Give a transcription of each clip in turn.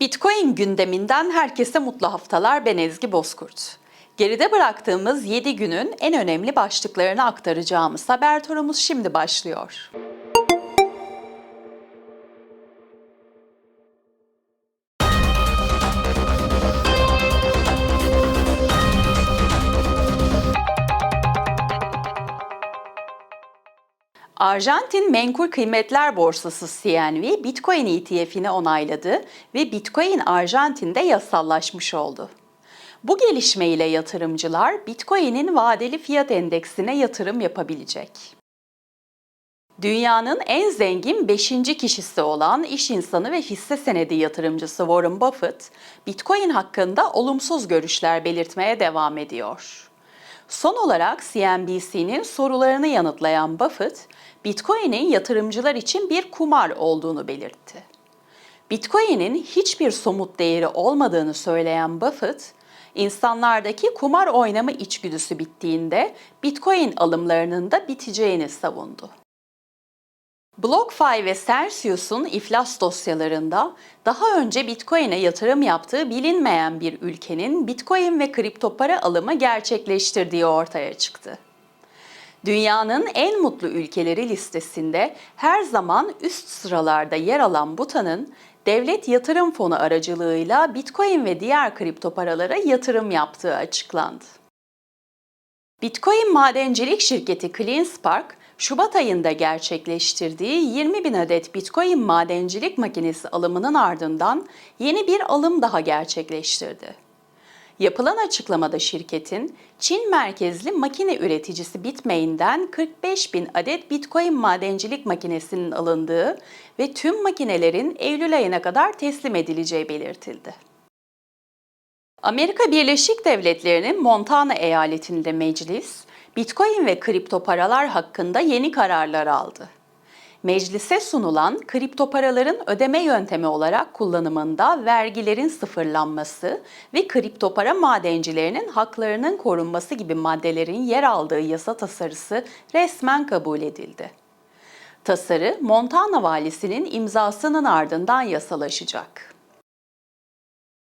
Bitcoin gündeminden herkese mutlu haftalar. Ben Ezgi Bozkurt. Geride bıraktığımız 7 günün en önemli başlıklarını aktaracağımız haber turumuz şimdi başlıyor. Arjantin Menkul Kıymetler Borsası CNV Bitcoin ETF'ini onayladı ve Bitcoin Arjantin'de yasallaşmış oldu. Bu gelişme ile yatırımcılar Bitcoin'in vadeli fiyat endeksine yatırım yapabilecek. Dünyanın en zengin 5. kişisi olan iş insanı ve hisse senedi yatırımcısı Warren Buffett, Bitcoin hakkında olumsuz görüşler belirtmeye devam ediyor. Son olarak CNBC'nin sorularını yanıtlayan Buffett, Bitcoin'in yatırımcılar için bir kumar olduğunu belirtti. Bitcoin'in hiçbir somut değeri olmadığını söyleyen Buffett, insanlardaki kumar oynama içgüdüsü bittiğinde Bitcoin alımlarının da biteceğini savundu. BlockFi ve Celsius'un iflas dosyalarında daha önce Bitcoin'e yatırım yaptığı bilinmeyen bir ülkenin Bitcoin ve kripto para alımı gerçekleştirdiği ortaya çıktı. Dünyanın en mutlu ülkeleri listesinde her zaman üst sıralarda yer alan Butan'ın devlet yatırım fonu aracılığıyla Bitcoin ve diğer kripto paralara yatırım yaptığı açıklandı. Bitcoin madencilik şirketi CleanSpark, Şubat ayında gerçekleştirdiği 20 bin adet Bitcoin madencilik makinesi alımının ardından yeni bir alım daha gerçekleştirdi. Yapılan açıklamada şirketin Çin merkezli makine üreticisi Bitmain'den 45 bin adet Bitcoin madencilik makinesinin alındığı ve tüm makinelerin Eylül ayına kadar teslim edileceği belirtildi. Amerika Birleşik Devletleri'nin Montana eyaletinde meclis, Bitcoin ve kripto paralar hakkında yeni kararlar aldı. Meclise sunulan kripto paraların ödeme yöntemi olarak kullanımında vergilerin sıfırlanması ve kripto para madencilerinin haklarının korunması gibi maddelerin yer aldığı yasa tasarısı resmen kabul edildi. Tasarı Montana valisinin imzasının ardından yasalaşacak.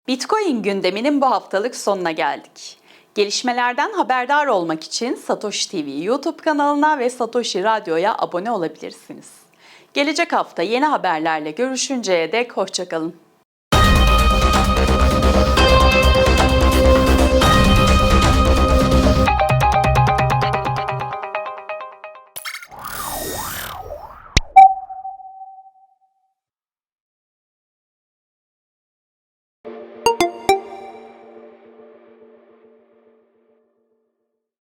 Bitcoin gündeminin bu haftalık sonuna geldik. Gelişmelerden haberdar olmak için Satoshi TV YouTube kanalına ve Satoshi Radyo'ya abone olabilirsiniz. Gelecek hafta yeni haberlerle görüşünceye dek hoşçakalın.